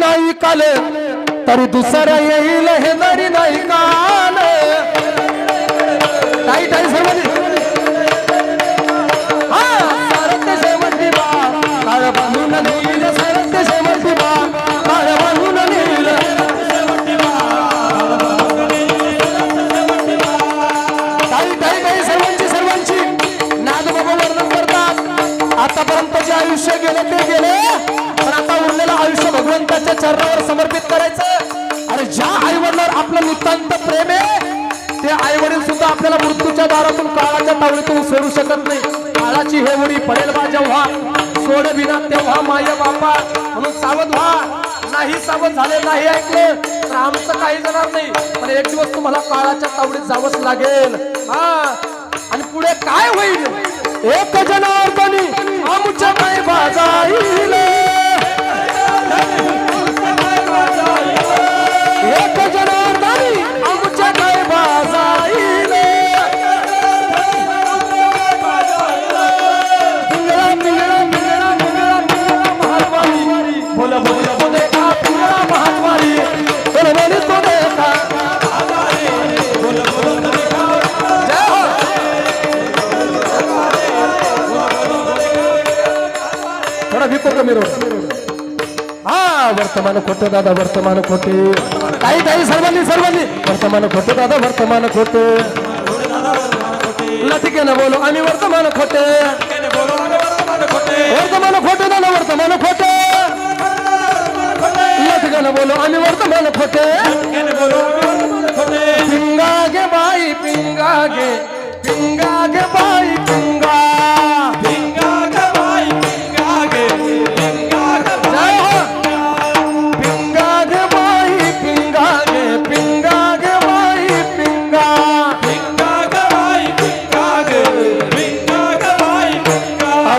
नाही काल तरी दुसरा येईल हे जरी नाही का? चरणावर समर्पित करायचं. आणि ज्या आई वडिलांवर आपलं नितांत प्रेम आहे ते आई वडील सुद्धा आपल्याला मृत्यूच्या दारातून काळाच्या तावडीतून सोडू शकत नाही. काळाची हे उडी पडेल बा जेव्हा सोड बिना तेव्हा माझ्या बापा. म्हणून सावध व्हा. नाही सावध झाले नाही ऐकले तर आमचं काही जाणार नाही. पण एक दिवस तुम्हाला काळाच्या तावडीत जावंच लागेल. हा. आणि पुढे काय होईल? एक जनार्दनी आमच्या काय बाजार थोडा विको कमी रोड हा वर्तमान खोटे दादा वर्तमान खोटे. काही काही सर्वांनी सर्वांनी. वर्तमान खोटे दादा वर्तमान खोटे. लतिकेनं बोलो आम्ही वर्तमान खोटे. वर्तमान खोटे दादा वर्तमान खोटे. लतिकेनं बोलो आम्ही वर्तमान खोटे. पिंगा गे बाई पिंगा गे पिंगा गे बाई.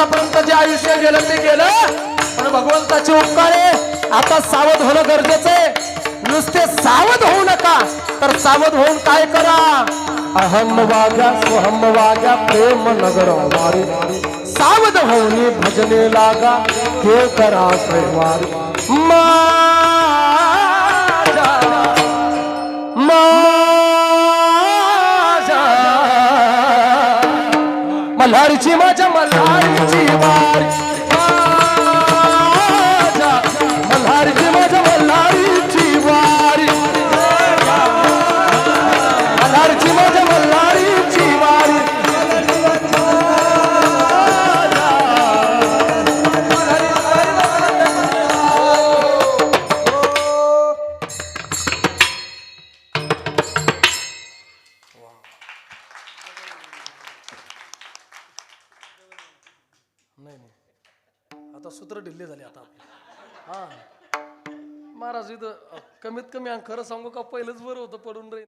आतापर्यंत जे आयुष्य गेलं ते गेलं. पण भगवंताचे उपकार आहे. आता सावध होणं गरजेचं आहे. नुसते सावध होऊ नका. तर सावध होऊन काय करा? अहम वाग्या सोहम वाग्या प्रेम नगर वारी. सावध होऊन भजने लागा. हे करा प्रेमारी. मा मल्हारची माझ्या मल्हारची वारी. आता सूत्र ढिल्ले झाले आता हा. महाराज इथं कमीत कमी अंग खरं सांगू का पहिलंच बरं होतं पडून रे